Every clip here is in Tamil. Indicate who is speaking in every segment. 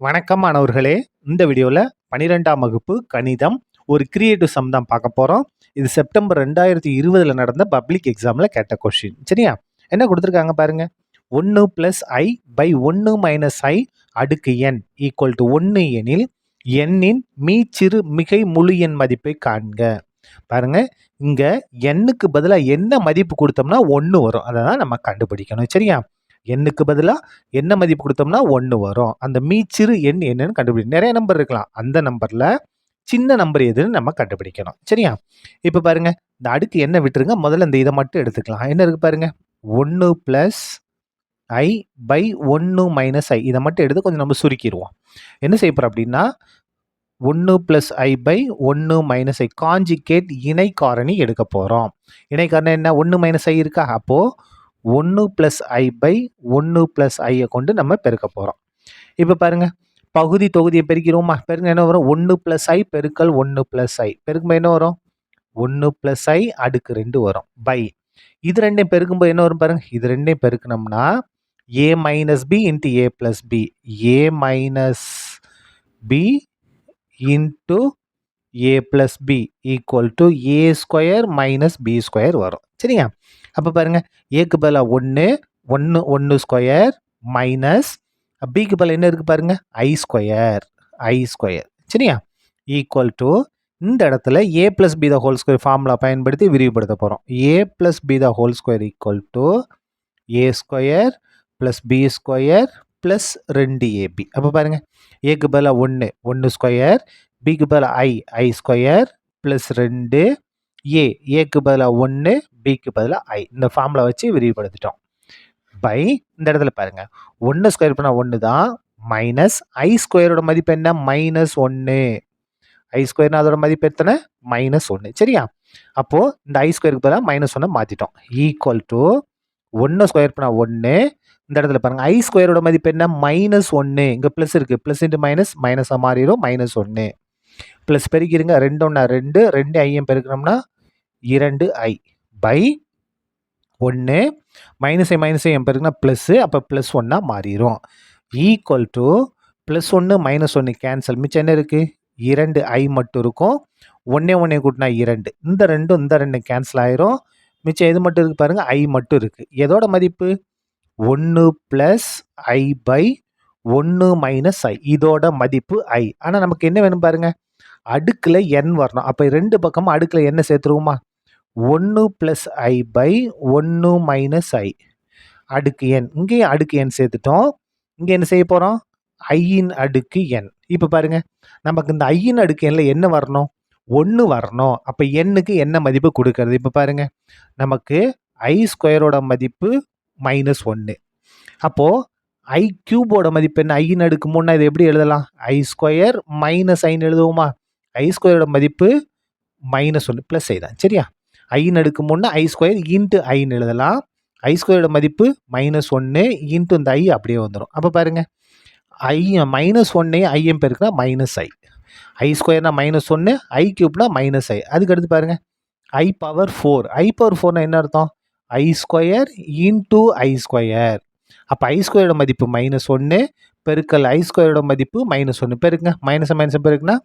Speaker 1: வணக்கம் மாணவர்களே. இந்த வீடியோவில் பன்னிரெண்டாம் வகுப்பு கணிதம் ஒரு கிரியேட்டிவ் சம் தான் பார்க்க போகிறோம் இது செப்டம்பர் ரெண்டாயிரத்தி இருபதில் நடந்த பப்ளிக் எக்ஸாமில் கேட்ட கொஷின் சரியா? என்ன கொடுத்துருக்காங்க பாருங்க. ஒன்று ப்ளஸ் ஐ பை ஒன்று மைனஸ் ஐ அடுக்கு என் ஈக்குவல் டு ஒன்று எனில் எண்ணின் மீச்சிறு மிகை முழு எண் மதிப்பை காண்க. பாருங்க. இங்கே எண்ணுக்கு பதிலாக என்ன மதிப்பு கொடுத்தோம்னா ஒன்று வரும். அதை தான் நம்ம கண்டுபிடிக்கணும். சரியா? எண்ணுக்கு பதிலாக என்ன மதிப்பு கொடுத்தோம்னா ஒன்று வரும். அந்த மீச்சிறு எண் என்னன்னு கண்டுபிடிக்கணும். நிறைய நம்பர் இருக்கலாம். அந்த நம்பரில் சின்ன நம்பர் எதுன்னு நம்ம கண்டுபிடிக்கணும். சரியா? இப்போ பாருங்கள் இந்த அடுக்கு என்ன விட்டுருங்க? முதல்ல இந்த இதை மட்டும் எடுத்துக்கலாம். என்ன இருக்குது பாருங்கள் ஒன்று ப்ளஸ் ஐ பை ஒன்று மைனஸ் ஐ இதை மட்டும் எடுத்து கொஞ்சம் நம்ம சுருக்கிடுவோம். என்ன செய்ய போகிறோம் அப்படின்னா ஒன்று ப்ளஸ் ஐ பை ஒன்று மைனஸ் ஐ காஞ்சிகேட் இணை காரணி எடுக்க போகிறோம் இணை காரணம் என்ன? ஒன்று மைனஸ் ஐ இருக்கா? அப்போது ஒன்று ப்ளஸ் ஐ பை ஒன்று ப்ளஸ் ஐயை கொண்டு நம்ம பெருக்க போகிறோம் இப்போ பாருங்கள் பகுதி தொகுதியை பெருக்கிறோமா? பெருங்க என்ன வரும்? ஒன்று ப்ளஸ் ஐ பெருக்கல் ஒன்று ப்ளஸ் ஐ பெருக்கும்போது என்ன வரும்? ஒன்று ப்ளஸ் ஐ அடுக்கு ரெண்டு வரும். பை இது ரெண்டையும் பெருக்கும்போது என்ன வரும் பாருங்கள் இது ரெண்டையும் பெருக்கணும்னா A minus B into A plus B A minus B into A plus B equal to A square minus B square வரும். சரிங்க? அப்போ பாருங்கள் ஏக்கு பதிலாக ஒன்று ஒன்று ஒன்று ஸ்கொயர் மைனஸ் பிக்கு பதில் என்ன இருக்குது பாருங்கள் ஐ ஸ்கொயர் ஐ ஸ்கொயர் சரியா? ஈக்குவல் டு இந்த இடத்துல A plus B the whole square formula பயன்படுத்தி விரிவுபடுத்த போகிறோம் A plus B the whole square equal to A square plus B square plus ரெண்டு ஏபி அப்போ பாருங்கள் ஏக்கு பதிலாக ஒன்று ஒன்று ஸ்கொயர் பிக்கு பதிலாக ஐ ஐ ஸ்கொயர் ப்ளஸ் ரெண்டு ஏ ஏக்கு பதிலாக ஒன்று பிக்கு பதிலாக ஐ இந்த ஃபார்மில் வச்சு விரிவுபடுத்திட்டோம். பை இந்த இடத்துல பாருங்கள் ஒன்று ஸ்கொயர் பண்ணால் ஒன்று தான் மைனஸ் ஐ ஸ்கொயரோட மதிப்பு என்ன? மைனஸ் ஒன்று ஐ ஸ்கொயர்னா அதோட மதிப்பு எத்தனை? மைனஸ் ஒன்று சரியா? அப்போது இந்த ஐ ஸ்கொயருக்கு பதிலாக மைனஸ் ஒன்று மாற்றிட்டோம் ஈக்குவல் டு ஒன்று ஸ்கொயர் பண்ணால் ஒன்று இந்த இடத்துல பாருங்கள் ஐ ஸ்கொயரோட மதிப்பு என்ன? மைனஸ் ஒன்று இங்கே ப்ளஸ் இருக்குது ப்ளஸ் இன்ட்டு மைனஸ் மைனஸாக மாறிடும். மைனஸ் ஒன்று ப்ளஸ் பெருக்கிடுங்க. ரெண்டு ஒன்றா ரெண்டு. ரெண்டு ஐஎம் பெருக்கணும்னா இரண்டு ஐ பை ஒன்று minus I minus I M plus அப்போ ப்ளஸ் ஒன்னாக மாறிடும் ஈக்குவல் டு ப்ளஸ் ஒன்று மைனஸ் ஒன்று கேன்சல் மிச்சம் என்ன இருக்குது இரண்டு ஐ மட்டும் இருக்கும். ஒன்றே ஒன்றே கூட்டினா இரண்டு. இந்த ரெண்டும் இந்த ரெண்டு கேன்சல் ஆயிரும். மிச்சம் எது மட்டும் இருக்குது பாருங்கள் ஐ மட்டும் இருக்குது எதோட மதிப்பு? ஒன்று ப்ளஸ் ஐ பை ஒன்று மைனஸ் ஐ இதோட மதிப்பு ஐ ஆனால் நமக்கு என்ன வேணும் பாருங்கள் அடுக்கில் என் வரணும். அப்போ ரெண்டு பக்கமும் அடுக்கில் என்ன சேர்த்துருவோமா? ஒன்று ப்ளஸ் ஐ பை ஒன்று மைனஸ் ஐ அடுக்கு என் இங்கேயும் அடுக்கு என் சேர்த்துட்டோம். இங்கே என்ன செய்ய போகிறோம் ஐயின் அடுக்கு என் இப்போ பாருங்கள் நமக்கு இந்த ஐயின் அடுக்கு எண்ணில் என்ன வரணும்? ஒன்று வரணும். அப்போ எண்ணுக்கு என்ன மதிப்பு கொடுக்கறது? இப்போ பாருங்கள் நமக்கு ஐ ஸ்கொயரோட மதிப்பு மைனஸ் ஒன்று அப்போது ஐ கியூபோட மதிப்பு என்ன? ஐயின் அடுக்கு முன்னா இது எப்படி எழுதலாம்? ஐ ஸ்கொயர் மைனஸ் ஐன்னு எழுதுவோமா? ஐ ஸ்கொயரோட மதிப்பு மைனஸ் ஒன்று ப்ளஸ் ஐ தான். சரியா? ஐன்னு அடுக்கு முன்னே ஐ ஸ்கொயர் இன்ட்டு ஐன்னு எழுதலாம். ஐ ஸ்கொயரோட மதிப்பு மைனஸ் ஒன்று இன்ட்டு இந்த ஐ அப்படியே வந்துடும் அப்போ பாருங்கள் ஐ மைனஸ் ஒன்னே ஐஎம் பெருக்குனா மைனஸ் ஐ ஐ ஸ்கொயர்னா மைனஸ் ஒன்று ஐ கியூப்னா மைனஸ் ஐ அதுக்கு அடுத்து பாருங்கள் I power four I power ஃபோர்னா என்ன அர்த்தம்? I square into I square அப்போ ஐ ஸ்கொயரோட மதிப்பு மைனஸ் ஒன்று பெருக்கல் ஐ ஸ்கொயரோட மதிப்பு மைனஸ் ஒன்று பெருக்குங்க. மைனஸ் மைனஸ் பெருக்குனா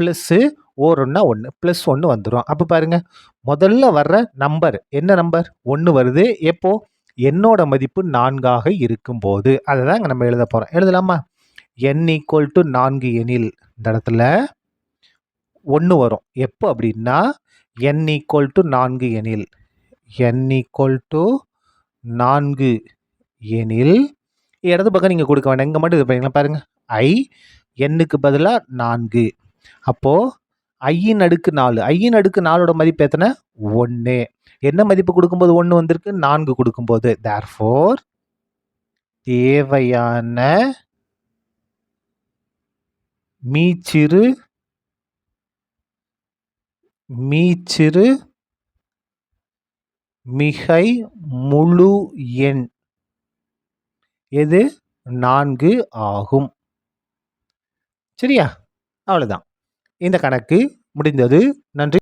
Speaker 1: ப்ளஸ்ஸு ஓர் ஒன்றா ஒன்று ப்ளஸ் ஒன்று வந்துடும் அப்போ பாருங்கள் முதல்ல வர்ற நம்பர் என்ன நம்பர் ஒன்று வருது. எப்போது என்னோட மதிப்பு நான்காக இருக்கும்போது. அதை தான் இங்கே நம்ம எழுத போகிறோம் எழுதலாமா? என் ஈக்குவல் டு நான்கு எனில் இந்த இடத்துல ஒன்று வரும். எப்போ அப்படின்னா என் ஈக்குவல் டு நான்கு எனில் என் ஈக்குவல் டு நான்கு எனில். இடது பக்கம் நீங்கள் கொடுக்க வேண்டாம். இங்கே மட்டும் இது பண்ணிக்கலாம். பாருங்கள் ஐ எண்ணுக்கு பதிலாக நான்கு. அப்போது ஐயின் அடுக்கு நாலு. ஐயின் அடுக்கு நாலோட மதிப்பு எத்தனை? ஒன்று என்ன மதிப்பு கொடுக்கும்போது ஒன்று வந்திருக்கு? நான்கு கொடுக்கும்போது. தேர்ஃபோர் தேவையான மீச்சிறு மீச்சிறு மிகை முழு எண். எது? நான்கு ஆகும். சரியா? அவ்வளோதான் இந்த கணக்கு முடிந்தது. நன்றி.